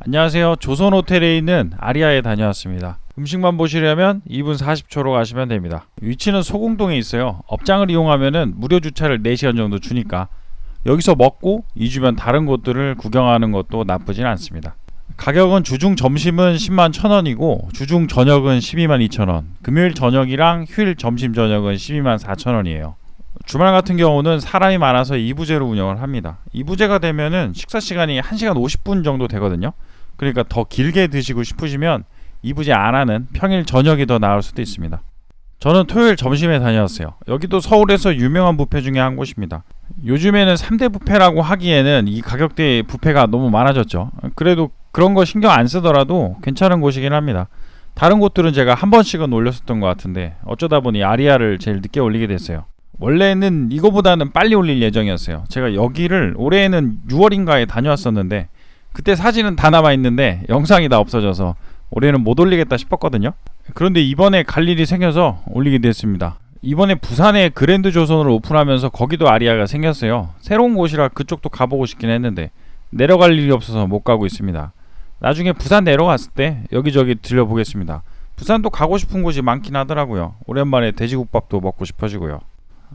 안녕하세요. 조선 호텔에 있는 아리아에 다녀왔습니다. 음식만 보시려면 2분 40초로 가시면 됩니다. 위치는 소공동에 있어요. 업장을 이용하면은 무료 주차를 4시간 정도 주니까 여기서 먹고 이 주변 다른 곳들을 구경하는 것도 나쁘진 않습니다. 가격은 주중 점심은 10만 1천원이고 주중 저녁은 12만 2천원 금요일 저녁이랑 휴일 점심 저녁은 12만 4천원이에요. 주말 같은 경우는 사람이 많아서 2부제로 운영을 합니다. 2부제가 되면은 식사 시간이 1시간 50분 정도 되거든요. 그러니까 더 길게 드시고 싶으시면 2부제 안 하는 평일 저녁이 더 나을 수도 있습니다. 저는 토요일 점심에 다녀왔어요. 여기도 서울에서 유명한 뷔페 중에 한 곳입니다. 요즘에는 3대 뷔페라고 하기에는 이 가격대의 뷔페가 너무 많아졌죠. 그래도 그런 거 신경 안 쓰더라도 괜찮은 곳이긴 합니다. 다른 곳들은 제가 한 번씩은 올렸었던 것 같은데 어쩌다 보니 아리아를 제일 늦게 올리게 됐어요. 원래는 이거보다는 빨리 올릴 예정이었어요. 제가 여기를 올해에는 6월인가에 다녀왔었는데 그때 사진은 다 남아 있는데 영상이 다 없어져서 올해는 못 올리겠다 싶었거든요. 그런데 이번에 갈 일이 생겨서 올리게 됐습니다. 이번에 부산에 그랜드 조선을 오픈하면서 거기도 아리아가 생겼어요. 새로운 곳이라 그쪽도 가보고 싶긴 했는데 내려갈 일이 없어서 못 가고 있습니다. 나중에 부산 내려갔을 때 여기저기 들려보겠습니다. 부산도 가고 싶은 곳이 많긴 하더라고요. 오랜만에 돼지국밥도 먹고 싶어지고요.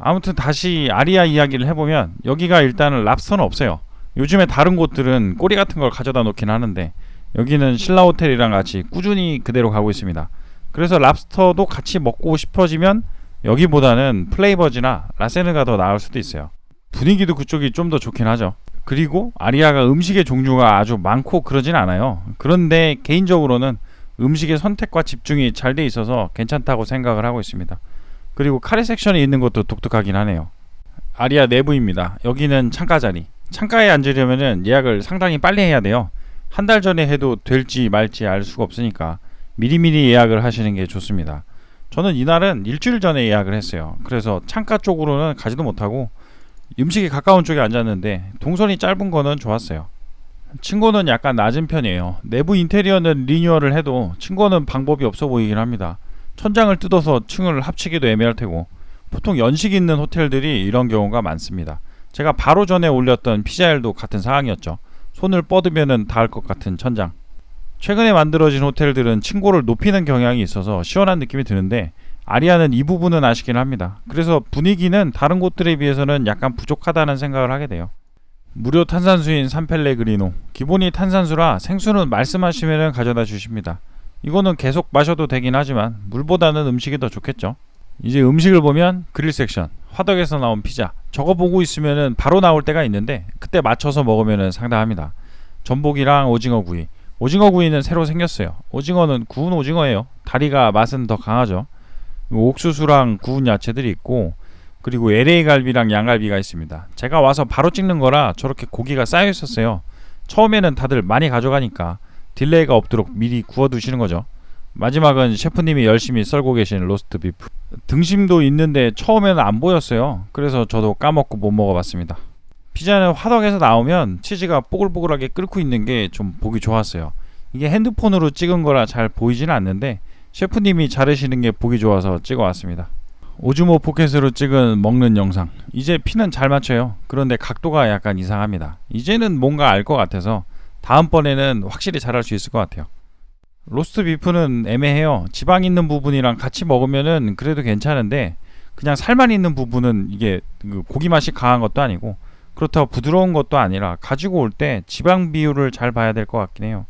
아무튼 다시 아리아 이야기를 해보면 여기가 일단은 랍스터는 없어요. 요즘에 다른 곳들은 꼬리 같은 걸 가져다 놓긴 하는데 여기는 신라 호텔이랑 같이 꾸준히 그대로 가고 있습니다. 그래서 랍스터도 같이 먹고 싶어지면 여기보다는 플레이버즈나 라세느가 더 나을 수도 있어요. 분위기도 그쪽이 좀 더 좋긴 하죠. 그리고 아리아가 음식의 종류가 아주 많고 그러진 않아요. 그런데 개인적으로는 음식의 선택과 집중이 잘 돼 있어서 괜찮다고 생각을 하고 있습니다. 그리고 카레 섹션이 있는 것도 독특하긴 하네요. 아리아 내부입니다. 여기는 창가 자리. 창가에 앉으려면은 예약을 상당히 빨리 해야 돼요. 한 달 전에 해도 될지 말지 알 수가 없으니까 미리미리 예약을 하시는 게 좋습니다. 저는 이날은 일주일 전에 예약을 했어요. 그래서 창가 쪽으로는 가지도 못하고 음식이 가까운 쪽에 앉았는데 동선이 짧은 거는 좋았어요. 층고는 약간 낮은 편이에요. 내부 인테리어는 리뉴얼을 해도 층고는 방법이 없어 보이긴 합니다. 천장을 뜯어서 층을 합치기도 애매할 테고 보통 연식 있는 호텔들이 이런 경우가 많습니다. 제가 바로 전에 올렸던 피자엘도 같은 상황이었죠. 손을 뻗으면은 닿을 것 같은 천장. 최근에 만들어진 호텔들은 층고를 높이는 경향이 있어서 시원한 느낌이 드는데 아리아는 이 부분은 아쉽긴 합니다. 그래서 분위기는 다른 곳들에 비해서는 약간 부족하다는 생각을 하게 돼요. 무료 탄산수인 산펠레그리노. 기본이 탄산수라 생수는 말씀하시면 가져다 주십니다. 이거는 계속 마셔도 되긴 하지만 물보다는 음식이 더 좋겠죠. 이제 음식을 보면 그릴 섹션, 화덕에서 나온 피자. 저거 보고 있으면은 바로 나올 때가 있는데 그때 맞춰서 먹으면은 상당합니다. 전복이랑 오징어 구이. 오징어 구이는 새로 생겼어요. 오징어는 구운 오징어예요. 다리가 맛은 더 강하죠. 옥수수랑 구운 야채들이 있고 그리고 LA 갈비랑 양갈비가 있습니다. 제가 와서 바로 찍는 거라 저렇게 고기가 쌓여 있었어요. 처음에는 다들 많이 가져가니까 딜레이가 없도록 미리 구워 두시는 거죠. 마지막은 셰프님이 열심히 썰고 계신 로스트 비프. 등심도 있는데 처음에는 안 보였어요. 그래서 저도 까먹고 못 먹어봤습니다. 피자는 화덕에서 나오면 치즈가 뽀글뽀글하게 끓고 있는 게 좀 보기 좋았어요. 이게 핸드폰으로 찍은 거라 잘 보이지는 않는데 셰프님이 자르시는 게 보기 좋아서 찍어왔습니다. 오즈모 포켓으로 찍은 먹는 영상. 이제 피는 잘 맞춰요. 그런데 각도가 약간 이상합니다. 이제는 뭔가 알 것 같아서 다음번에는 확실히 잘할 수 있을 것 같아요. 로스트 비프는 애매해요. 지방 있는 부분이랑 같이 먹으면은 그래도 괜찮은데 그냥 살만 있는 부분은 이게 그 고기 맛이 강한 것도 아니고 그렇다고 부드러운 것도 아니라 가지고 올 때 지방 비율을 잘 봐야 될 것 같긴 해요.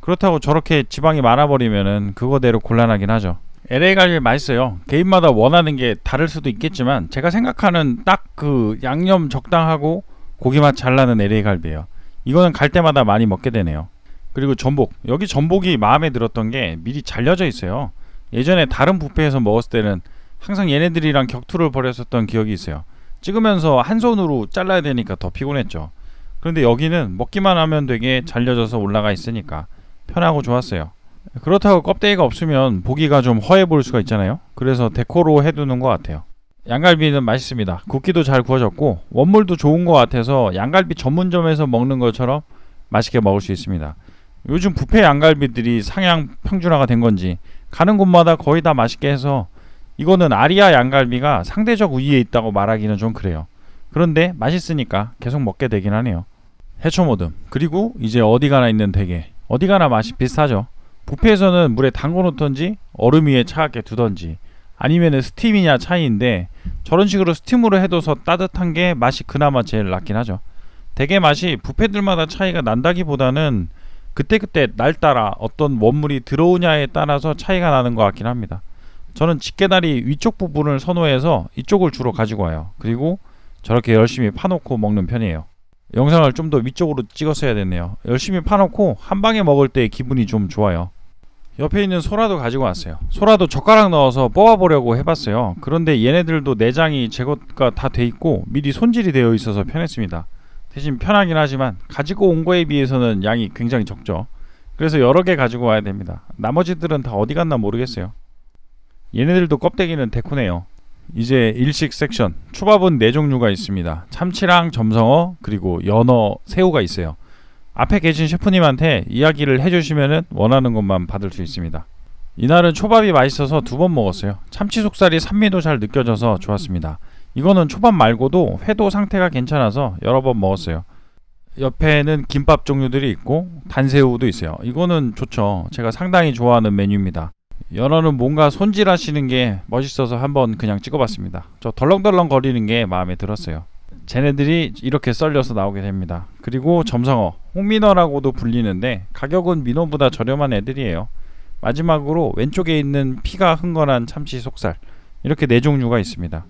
그렇다고 저렇게 지방이 많아버리면은 그거대로 곤란하긴 하죠. LA 갈비 맛있어요. 개인마다 원하는 게 다를 수도 있겠지만 제가 생각하는 딱 그 양념 적당하고 고기 맛 잘 나는 LA 갈비예요. 이거는 갈 때마다 많이 먹게 되네요. 그리고 전복. 여기 전복이 마음에 들었던 게 미리 잘려져 있어요. 예전에 다른 뷔페에서 먹었을 때는 항상 얘네들이랑 격투를 벌였었던 기억이 있어요. 찍으면서 한 손으로 잘라야 되니까 더 피곤했죠. 그런데 여기는 먹기만 하면 되게 잘려져서 올라가 있으니까 편하고 좋았어요. 그렇다고 껍데기가 없으면 보기가 좀 허해 보일 수가 있잖아요. 그래서 데코로 해두는 것 같아요. 양갈비는 맛있습니다. 굽기도 잘 구워졌고 원물도 좋은 것 같아서 양갈비 전문점에서 먹는 것처럼 맛있게 먹을 수 있습니다. 요즘 부페 양갈비들이 상향 평준화가 된 건지 가는 곳마다 거의 다 맛있게 해서 이거는 아리아 양갈비가 상대적 우위에 있다고 말하기는 좀 그래요. 그런데 맛있으니까 계속 먹게 되긴 하네요. 해초 모듬 그리고 이제 어디 가나 있는 대게 어디 가나 맛이 비슷하죠. 뷔페에서는 물에 담궈 놓던지 얼음 위에 차갑게 두던지 아니면은 스팀이냐 차이인데 저런 식으로 스팀으로 해둬서 따뜻한 게 맛이 그나마 제일 낫긴 하죠. 대개 맛이 뷔페들마다 차이가 난다기보다는 그때그때 날 따라 어떤 원물이 들어오냐에 따라서 차이가 나는 것 같긴 합니다. 저는 집게다리 위쪽 부분을 선호해서 이쪽을 주로 가지고 와요. 그리고 저렇게 열심히 파놓고 먹는 편이에요. 영상을 좀 더 위쪽으로 찍었어야 됐네요. 열심히 파놓고 한 방에 먹을 때 기분이 좀 좋아요. 옆에 있는 소라도 가지고 왔어요. 소라도 젓가락 넣어서 뽑아보려고 해봤어요. 그런데 얘네들도 내장이 제거가 다 돼 있고 미리 손질이 되어 있어서 편했습니다. 대신 편하긴 하지만 가지고 온 거에 비해서는 양이 굉장히 적죠. 그래서 여러 개 가지고 와야 됩니다. 나머지들은 다 어디 갔나 모르겠어요. 얘네들도 껍데기는 데코네요. 이제 일식 섹션 초밥은 네 종류가 있습니다. 참치랑 점성어 그리고 연어 새우가 있어요. 앞에 계신 셰프님한테 이야기를 해주시면은 원하는 것만 받을 수 있습니다. 이날은 초밥이 맛있어서 두 번 먹었어요. 참치 속살이 산미도 잘 느껴져서 좋았습니다. 이거는 초밥 말고도 회도 상태가 괜찮아서 여러 번 먹었어요. 옆에는 김밥 종류들이 있고 단새우도 있어요. 이거는 좋죠. 제가 상당히 좋아하는 메뉴입니다. 연어는 뭔가 손질하시는 게 멋있어서 한번 그냥 찍어봤습니다. 저 덜렁덜렁 거리는 게 마음에 들었어요. 쟤네들이 이렇게 썰려서 나오게 됩니다. 그리고 점성어, 홍민어라고도 불리는데 가격은 민어보다 저렴한 애들이에요. 마지막으로 왼쪽에 있는 피가 흥건한 참치 속살 이렇게 네 종류가 있습니다.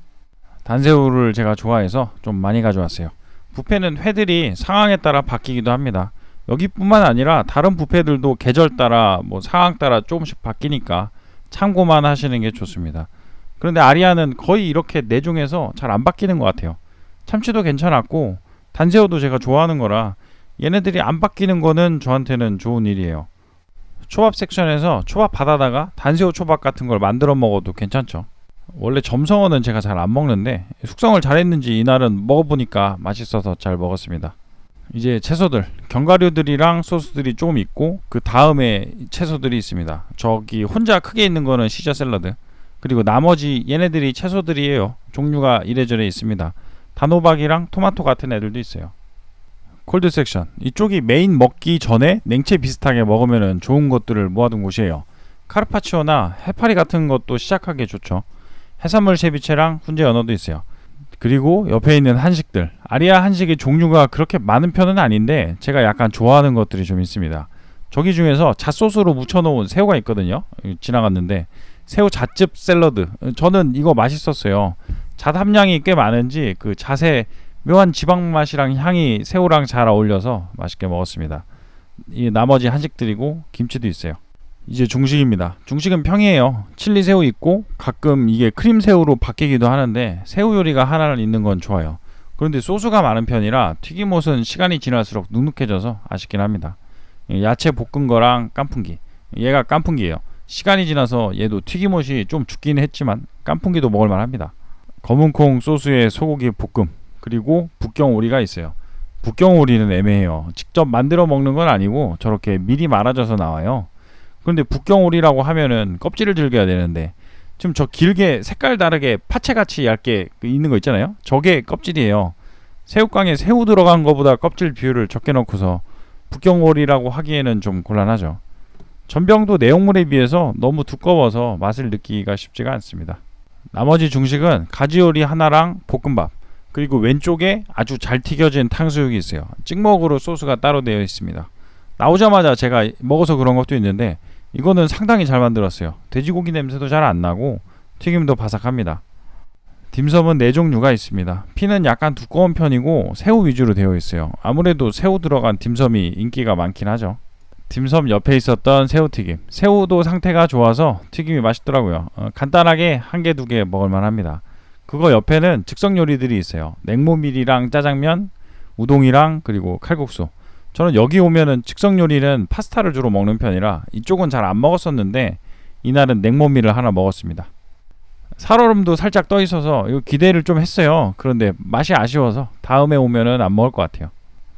단새우를 제가 좋아해서 좀 많이 가져왔어요. 뷔페는 회들이 상황에 따라 바뀌기도 합니다. 여기뿐만 아니라 다른 뷔페들도 계절 따라 뭐 상황 따라 조금씩 바뀌니까 참고만 하시는 게 좋습니다. 그런데 아리아는 거의 이렇게 네 중에서 잘 안 바뀌는 것 같아요. 참치도 괜찮았고 단새우도 제가 좋아하는 거라 얘네들이 안 바뀌는 거는 저한테는 좋은 일이에요. 초밥 섹션에서 초밥 받아다가 단새우 초밥 같은 걸 만들어 먹어도 괜찮죠. 원래 점성어는 제가 잘 안 먹는데 숙성을 잘했는지 이날은 먹어보니까 맛있어서 잘 먹었습니다. 이제 채소들 견과류들이랑 소스들이 조금 있고 그 다음에 채소들이 있습니다. 저기 혼자 크게 있는 거는 시저 샐러드 그리고 나머지 얘네들이 채소들이에요. 종류가 이래저래 있습니다. 단호박이랑 토마토 같은 애들도 있어요. 콜드 섹션 이쪽이 메인 먹기 전에 냉채 비슷하게 먹으면 좋은 것들을 모아둔 곳이에요. 카르파치오나 해파리 같은 것도 시작하기 좋죠. 해산물 세비체랑 훈제 연어도 있어요. 그리고 옆에 있는 한식들 아리아 한식의 종류가 그렇게 많은 편은 아닌데 제가 약간 좋아하는 것들이 좀 있습니다. 저기 중에서 잣소스로 묻혀놓은 새우가 있거든요. 지나갔는데 새우 잣즙 샐러드 저는 이거 맛있었어요. 잣 함량이 꽤 많은지 그 잣의 묘한 지방 맛이랑 향이 새우랑 잘 어울려서 맛있게 먹었습니다. 이 나머지 한식들이고 김치도 있어요. 이제 중식입니다. 중식은 평이에요. 칠리 새우 있고 가끔 이게 크림 새우로 바뀌기도 하는데 새우 요리가 하나 있는 건 좋아요. 그런데 소스가 많은 편이라 튀김옷은 시간이 지날수록 눅눅해져서 아쉽긴 합니다. 야채 볶은 거랑 깐풍기. 얘가 깐풍기예요. 시간이 지나서 얘도 튀김옷이 좀 죽긴 했지만 깐풍기도 먹을 만합니다. 검은콩 소스에 소고기 볶음 그리고 북경 오리가 있어요. 북경 오리는 애매해요. 직접 만들어 먹는 건 아니고 저렇게 미리 말아져서 나와요. 그런데 북경오리라고 하면은 껍질을 즐겨야 되는데 지금 저 길게 색깔 다르게 파채같이 얇게 그 있는 거 있잖아요. 저게 껍질이에요. 새우깡에 새우 들어간 거보다 껍질 비율을 적게 넣고서 북경오리라고 하기에는 좀 곤란하죠. 전병도 내용물에 비해서 너무 두꺼워서 맛을 느끼기가 쉽지가 않습니다. 나머지 중식은 가지요리 하나랑 볶음밥 그리고 왼쪽에 아주 잘 튀겨진 탕수육이 있어요. 찍먹으로 소스가 따로 되어 있습니다. 나오자마자 제가 먹어서 그런 것도 있는데 이거는 상당히 잘 만들었어요. 돼지고기 냄새도 잘 안 나고 튀김도 바삭합니다. 딤섬은 네 종류가 있습니다. 피는 약간 두꺼운 편이고 새우 위주로 되어 있어요. 아무래도 새우 들어간 딤섬이 인기가 많긴 하죠. 딤섬 옆에 있었던 새우튀김. 새우도 상태가 좋아서 튀김이 맛있더라고요. 어, 간단하게 한 개, 두 개 먹을 만 합니다. 그거 옆에는 즉석 요리들이 있어요. 냉모밀이랑 짜장면, 우동이랑 그리고 칼국수. 저는 여기 오면은 즉석 요리는 파스타를 주로 먹는 편이라 이쪽은 잘 안 먹었었는데 이날은 냉모밀을 하나 먹었습니다. 살얼음도 살짝 떠 있어서 이거 기대를 좀 했어요. 그런데 맛이 아쉬워서 다음에 오면은 안 먹을 것 같아요.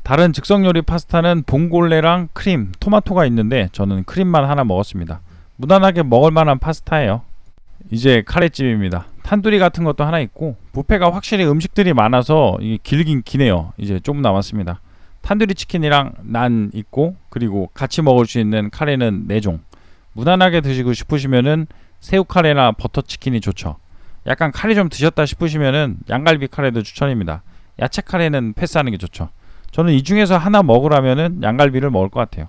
다른 즉석 요리 파스타는 봉골레랑 크림, 토마토가 있는데 저는 크림만 하나 먹었습니다. 무난하게 먹을 만한 파스타예요. 이제 카레집입니다. 탄두리 같은 것도 하나 있고 뷔페가 확실히 음식들이 많아서 이게 길긴 기네요. 이제 좀 남았습니다. 탄두리 치킨이랑 난 있고 그리고 같이 먹을 수 있는 카레는 4종. 무난하게 드시고 싶으시면은 새우 카레나 버터 치킨이 좋죠. 약간 카레 좀 드셨다 싶으시면은 양갈비 카레도 추천입니다. 야채 카레는 패스하는 게 좋죠. 저는 이 중에서 하나 먹으라면은 양갈비를 먹을 것 같아요.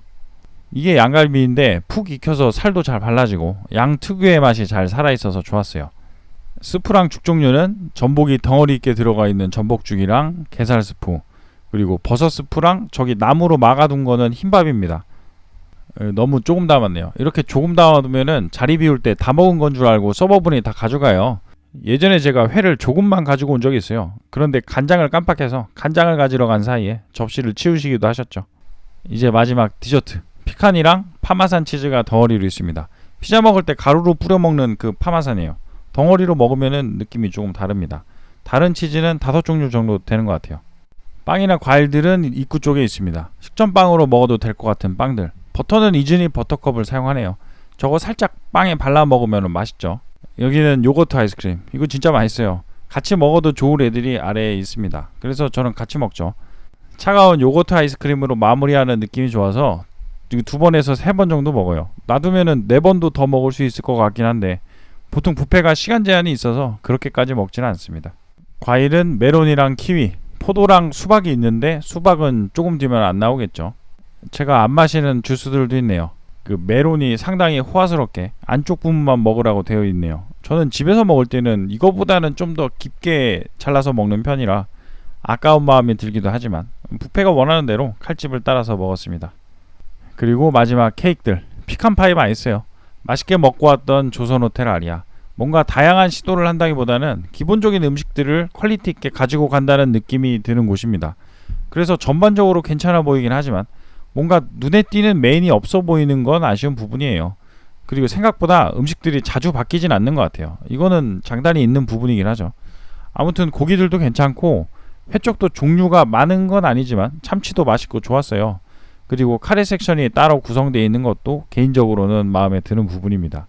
이게 양갈비인데 푹 익혀서 살도 잘 발라지고 양 특유의 맛이 잘 살아있어서 좋았어요. 스프랑 죽 종류는 전복이 덩어리 있게 들어가 있는 전복죽이랑 게살 스프 그리고 버섯 스프랑 저기 나무로 막아둔 거는 흰밥입니다. 에, 너무 조금 담았네요. 이렇게 조금 담아두면은 자리 비울 때 다 먹은 건 줄 알고 서버분이 다 가져가요. 예전에 제가 회를 조금만 가지고 온 적이 있어요. 그런데 간장을 깜빡해서 간장을 가지러 간 사이에 접시를 치우시기도 하셨죠. 이제 마지막 디저트. 피칸이랑 파마산 치즈가 덩어리로 있습니다. 피자 먹을 때 가루로 뿌려 먹는 그 파마산이에요. 덩어리로 먹으면은 느낌이 조금 다릅니다. 다른 치즈는 다섯 종류 정도 되는 것 같아요. 빵이나 과일들은 입구 쪽에 있습니다. 식전빵으로 먹어도 될 것 같은 빵들. 버터는 이즈니 버터컵을 사용하네요. 저거 살짝 빵에 발라 먹으면 맛있죠. 여기는 요거트 아이스크림. 이거 진짜 맛있어요. 같이 먹어도 좋을 애들이 아래에 있습니다. 그래서 저는 같이 먹죠. 차가운 요거트 아이스크림으로 마무리하는 느낌이 좋아서 두 번에서 세 번 정도 먹어요. 놔두면은 네 번도 더 먹을 수 있을 것 같긴 한데 보통 뷔페가 시간 제한이 있어서 그렇게까지 먹지는 않습니다. 과일은 메론이랑 키위, 포도랑 수박이 있는데 수박은 조금 뒤면 안 나오겠죠. 제가 안 마시는 주스들도 있네요. 그 메론이 상당히 호화스럽게 안쪽 부분만 먹으라고 되어 있네요. 저는 집에서 먹을 때는 이거보다는 좀 더 깊게 잘라서 먹는 편이라 아까운 마음이 들기도 하지만 뷔페가 원하는 대로 칼집을 따라서 먹었습니다. 그리고 마지막 케이크들 피칸 파이 맛있어요. 맛있게 먹고 왔던 조선 호텔 아리아. 뭔가 다양한 시도를 한다기보다는 기본적인 음식들을 퀄리티 있게 가지고 간다는 느낌이 드는 곳입니다. 그래서 전반적으로 괜찮아 보이긴 하지만 뭔가 눈에 띄는 메인이 없어 보이는 건 아쉬운 부분이에요. 그리고 생각보다 음식들이 자주 바뀌진 않는 것 같아요. 이거는 장단이 있는 부분이긴 하죠. 아무튼 고기들도 괜찮고 회 쪽도 종류가 많은 건 아니지만 참치도 맛있고 좋았어요. 그리고 카레 섹션이 따로 구성되어 있는 것도 개인적으로는 마음에 드는 부분입니다.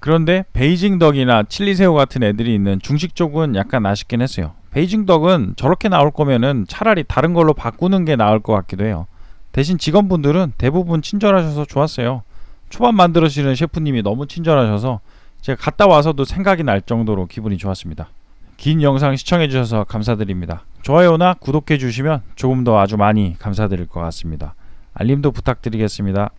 그런데 베이징 덕이나 칠리 새우 같은 애들이 있는 중식 쪽은 약간 아쉽긴 했어요. 베이징 덕은 저렇게 나올 거면은 차라리 다른 걸로 바꾸는 게 나을 것 같기도 해요. 대신 직원분들은 대부분 친절하셔서 좋았어요. 초밥 만들으시는 셰프님이 너무 친절하셔서 제가 갔다 와서도 생각이 날 정도로 기분이 좋았습니다. 긴 영상 시청해주셔서 감사드립니다. 좋아요나 구독해주시면 조금 더 아주 많이 감사드릴 것 같습니다. 알림도 부탁드리겠습니다.